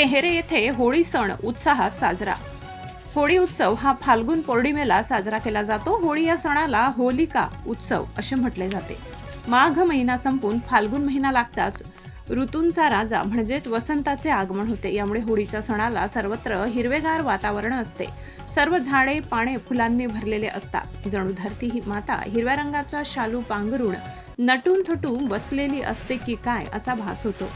टेहरे येथे होळी सण उत्साहात साजरा. होळी उत्सव हा फाल्गुन पौर्णिमेला साजरा केला जातो. होळी या सणाला होलिका उत्सव असे म्हटले जाते. माघ महिना संपून फाल्गुन महिना लागताच ऋतूंचा राजा म्हणजेच वसंताचे आगमन होते. यामुळे होळीच्या सणाला सर्वत्र हिरवेगार वातावरण असते. सर्व झाडे पाने फुलांनी भरलेले असतात. जणू धरती ही माता हिरव्या रंगाचा शालू पांघरून नटून थटून बसलेली असते की काय असा भास होतो.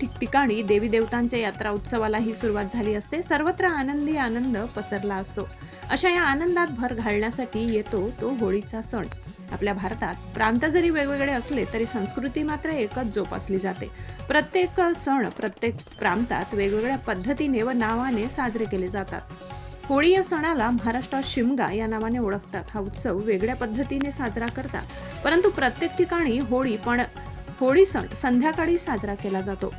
ठिकठिकाणी देवी देवतांच्या यात्रा उत्सवालाही सुरुवात झाली असते. सर्वत्र आनंदी आनंद पसरला असतो. अशा या आनंदात भर घालण्यासाठी येतो तो होळीचा सण. आपल्या भारतात प्रांत जरी वेगवेगळे असले तरी संस्कृती मात्र एकच जोपासली जाते. प्रत्येक सण प्रत्येक प्रांतात वेगवेगळ्या पद्धतीने व नावाने साजरे केले जातात. होळी या सणाला महाराष्ट्रात शिमगा या नावाने ओळखतात. हा उत्सव वेगळ्या पद्धतीने साजरा करतात. परंतु प्रत्येक ठिकाणी होळी पण होळी सण संध्याकाळी साजरा केला जातो.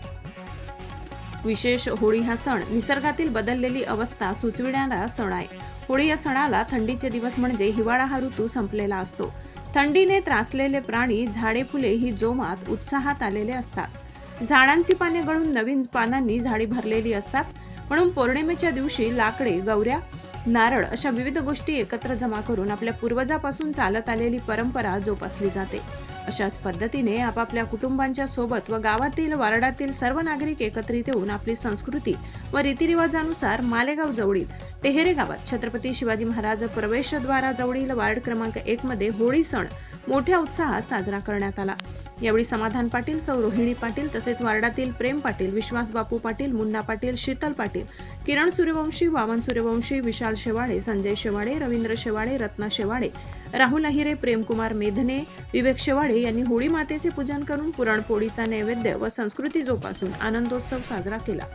विशेष होळी हा सण निसर्गातील बदललेली अवस्था सुचविणारा सण आहे. होळी या सणाला थंडीचे दिवस म्हणजे हिवाळा हा ऋतू संपलेला असतो. थंडीने त्रासलेले प्राणी झाडे फुले ही जोमात उत्साहात आलेले असतात. झाडांची पाने गळून नवीन पानांनी झाडी भरलेली असतात. म्हणून पौर्णिमेच्या दिवशी लाकडे गौऱ्या नारळ अशा विविध गोष्टी एकत्र जमा करून आपल्या पूर्वजापासून चालत आलेली परंपरा जोपासली जाते. अशाच पद्धतीने आपापल्या कुटुंबांच्या सोबत व गावातील वार्डातील सर्व नागरिक एकत्रित येऊन आपली संस्कृती व रीतिरिवाजानुसार मालेगाव जवळील टेहेरे गावात छत्रपती शिवाजी महाराज प्रवेशद्वाराजवळील वार्ड क्रमांक एक मध्ये होळी सण मोठ्या उत्साहात साजरा करण्यात आला. यावेळी समाधान पाटील सौ रोहिणी पाटील तसेच वार्डातील प्रेम पाटील विश्वास बापू पाटील मुन्ना पाटील शीतल पाटील किरण सूर्यवंशी वामन सूर्यवंशी विशाल शेवाळे संजय शेवाळे रवींद्र शेवाळे रत्ना शेवाळे राहुल अहिरे प्रेमकुमार मेधने विवेक शेवाळे यांनी होळी मातेचे पूजन करून पुरणपोळीचा नैवेद्य व संस्कृती जोपासून आनंदोत्सव साजरा केला.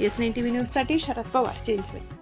एस नाईन टीव्ही न्यूजसाठी शरद पवार चिंचवे